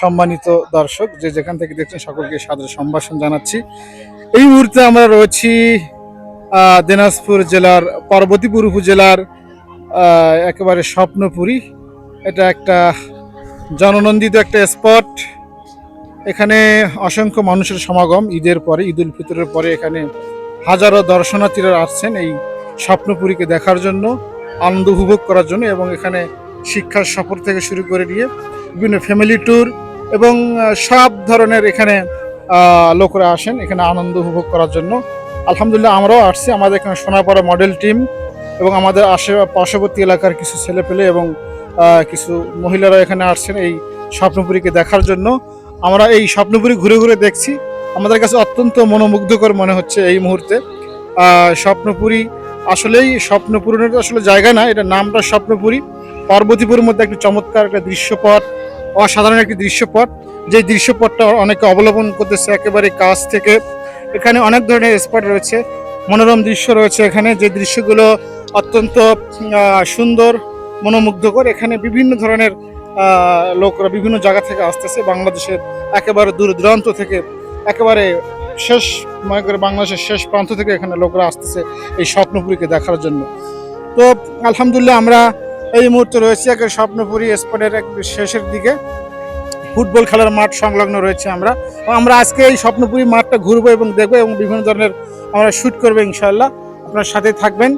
সম্মানিত দর্শক, যে যেখান থেকে দেখছেন সকলকে সাদর সম্ভাষণ জানাচ্ছি। এই মুহূর্তে আমরা রয়েছি দিনাজপুর জেলার, পার্বতীপুর উপজেলার একেবারে স্বপ্নপুরী। এটা একটা জননন্দিত একটা স্পট। এখানে অসংখ্য মানুষের সমাগম, ঈদের পরে, ঈদ উল ফিতরের পরে এখানে হাজারো দর্শনার্থীরা আসছেন এই স্বপ্নপুরীকে দেখার জন্য, আনন্দ উপভোগ করার জন্য এবং এখানে শিক্ষার সফর থেকে শুরু করে নিয়ে বিভিন্ন ফ্যামিলি ট্যুর এবং সব ধরনের এখানে লোকরা আসেন, এখানে আনন্দ উপভোগ করার জন্য। আলহামদুলিল্লাহ আমরাও আসছি। আমাদের এখানে সোনাপাড়া মডেল টিম এবং আমাদের আশে পার্শ্ববর্তী এলাকার কিছু ছেলেপেলে এবং কিছু মহিলারা এখানে আসছেন এই স্বপ্নপুরীকে দেখার জন্য। আমরা এই স্বপ্নপুরী ঘুরে ঘুরে দেখছি। আমাদের কাছে অত্যন্ত মনোমুগ্ধকর মনে হচ্ছে এই মুহূর্তে। স্বপ্নপুরী আসলেই স্বপ্ন পূরণের আসলে জায়গা না এটা নামটা স্বপ্নপুরী। পার্বতীপুরের মধ্যে একটা চমৎকার একটা দৃশ্যপট অসাধারণ একটি দৃশ্যপট, যে দৃশ্যপটটা অনেকে অবলম্বন করতেছে একেবারে কাছ থেকে। এখানে অনেক ধরনের স্পট রয়েছে, মনোরম দৃশ্য রয়েছে এখানে, যে দৃশ্যগুলো অত্যন্ত সুন্দর, মনোমুগ্ধকর। এখানে বিভিন্ন ধরনের লোকরা বিভিন্ন জায়গা থেকে আসতেছে, বাংলাদেশের একেবারে দূর দূরান্ত থেকে, একেবারে শেষ, মনে করে বাংলাদেশের শেষ প্রান্ত থেকে এখানে লোকরা আসতেছে এই স্বপ্নপুরীকে দেখার জন্য। তো, আলহামদুলিল্লাহ আমরা এই মুহূর্তে রয়েছে একে স্বপ্নপুরী স্পটের এক শেষের দিকে। ফুটবল খেলার মাঠ সংলগ্ন রয়েছে আমরা। আমরা আজকে এই স্বপ্নপুরী মাঠটা ঘুরবো এবং দেখব এবং বিভিন্ন ধরনের আমরা শ্যুট করব ইনশাল্লাহ আপনার সাথে থাকবেন।